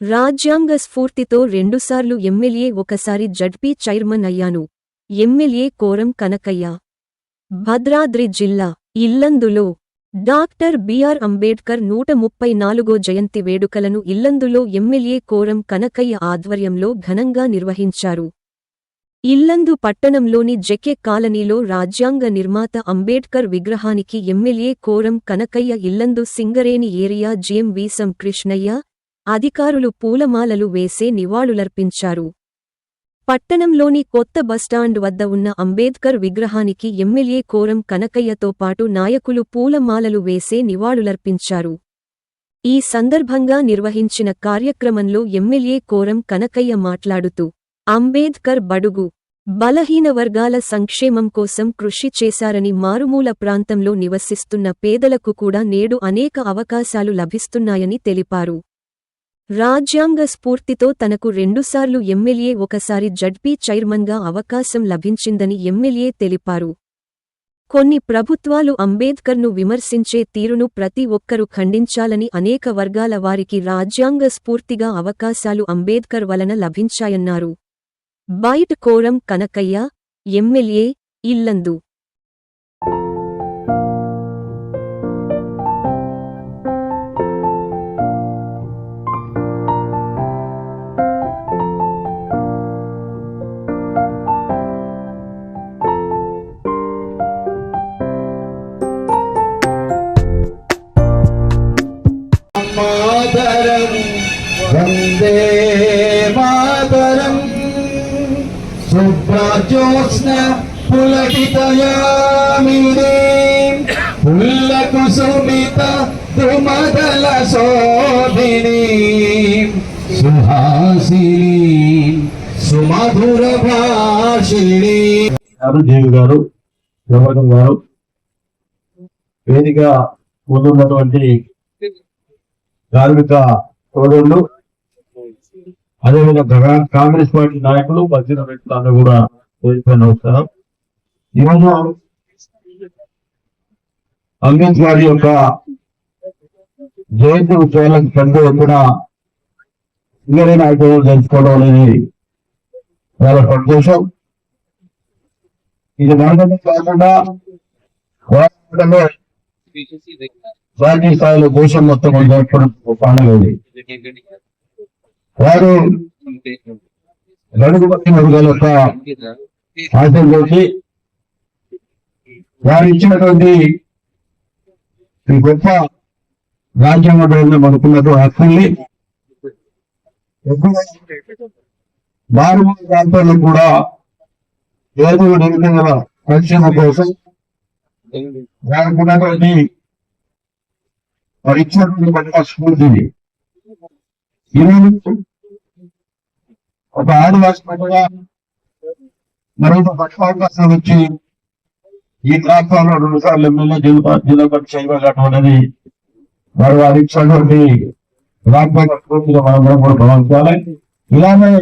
రాజ్యాంగ స్ఫూర్తితో రెండుసార్లు ఎమ్మెల్యే ఒకసారి జడ్పీ చైర్మన్ అయ్యాను. ఎమ్మెల్యే కోరం కనకయ్య. భద్రాద్రి జిల్లా ఇల్లందులో డాక్టర్ బిఆర్ అంబేడ్కర్ నూట ముప్పై నాలుగో జయంతి వేడుకలను ఇల్లందులో ఎమ్మెల్యే కోరం కనకయ్య ఆధ్వర్యంలో ఘనంగా నిర్వహించారు. ఇల్లందు పట్టణంలోని జెకె కాలనీలో రాజ్యాంగ నిర్మాత అంబేడ్కర్ విగ్రహానికి MLA Koram Kanakaiah Yellandu Singareni area GM Veesam Krishnaiah అధికారులు పూలమాలలు వేసే నివాళులర్పించారు. పట్టణంలోని కొత్త బస్టాండ్ వద్ద ఉన్న అంబేద్కర్ విగ్రహానికి ఎమ్మెల్యే కోరం కనకయ్యతో పాటు నాయకులు పూలమాలలు వేసే నివాళులర్పించారు. ఈ సందర్భంగా నిర్వహించిన కార్యక్రమంలో ఎమ్మెల్యే కోరం కనకయ్య మాట్లాడుతూ అంబేద్కర్ బడుగు బలహీన వర్గాల సంక్షేమం కోసం కృషి చేశారని మారుమూల ప్రాంతంలో నివసిస్తున్న పేదలకు కూడా నేడు అనేక అవకాశాలు లభిస్తున్నాయని తెలిపారు. రాజ్యాంగ స్ఫూర్తితో తనకు రెండుసార్లు ఎమ్మెల్యే ఒకసారి జడ్పీ చైర్మన్గా అవకాశం లభించిందని ఎమ్మెల్యే తెలిపారు. కొన్ని ప్రభుత్వాలు అంబేద్కర్ను విమర్శించే తీరును ప్రతి ఒక్కరూ ఖండించాలని అనేక వర్గాల వారికి రాజ్యాంగ స్ఫూర్తిగా అవకాశాలు అంబేద్కర్ వలన లభించాయన్నారు. బైట్ కోరం కనకయ్య ఎమ్మెల్యే ఇల్లందు మాతరం వందే మాతరం. శుభ్రజ్యోత్స్న పులకితయామిని. పుల్ల కుసుమిత దుమదల శోభిని. సుహాసిని సుమధుర భాషిణి గారు దేవి గారు జవహర్ గారు వేదిక ముందున్నటువంటి కార్మిక సోదరులు అదేవిధంగా కాంగ్రెస్ పార్టీ నాయకులు మధ్యన వ్యక్తులందరూ కూడా కోల్పోయిన అవసరం. ఈరోజు అంబేద్కర్ యొక్క జయంతి ఉత్సవాలకు పెద్ద ఎత్తున సింగరేణి నాయకులు తెలుసుకోవడం అనేది చాలా సంతోషం. ఇది మనకనే కాకుండా జాతీయ స్థాయిలో దేశం మొత్తం పండుగ ఉంది వారు గడుగు బట్టి వర్గాల యొక్క ఆశయంలోకి వారు ఇచ్చినటువంటి ఈ గొప్ప రాజ్యాంగంలో మనకున్నటువంటి హక్కుల్ని మారుమూల ప్రాంతాల్లో కూడా ఏదో నిరుపేదల పరిశ్రమ కోసం వారికి ఉన్నటువంటి ఇచ్చినటువంటి గొప్ప స్ఫూర్తిని ఈరోజు ఒక ఆదివాసి పండుగ మరొక పక్షావకాశం వచ్చి ఈ ప్రాంతంలో రెండు సార్లు ఎమ్మెల్యే జిల్లా జిల్లా చేయగలటువంటిది వారు వారు ఇచ్చినటువంటి రాజ్యాంగ స్ఫూర్తిగా మనందరం కూడా భావించాలి ఇలానే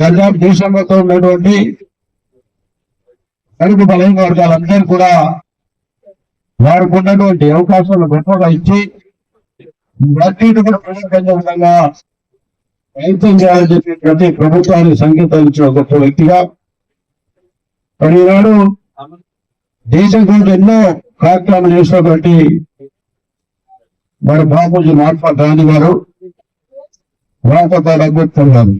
పంజాబ్ దేశంలో ఉన్నటువంటి కడుపు బలైన వర్గాలందరూ కూడా వారికి ఉన్నటువంటి అవకాశాలు గొప్పగా ఇచ్చి అన్నిటి కూడా ప్రజాకంగా విధంగా ప్రయత్నం చేయాలని చెప్పి ప్రతి ప్రభుత్వాన్ని సంకేతాలు గొప్ప వ్యక్తిగా. మరి ఈనాడు దేశం గురించి ఎన్నో కార్యక్రమాలు చేసినటువంటి మరి బాపూజీ మహాత్మా గాంధీ గారు రాకపోతే అంబేద్కర్ గారు.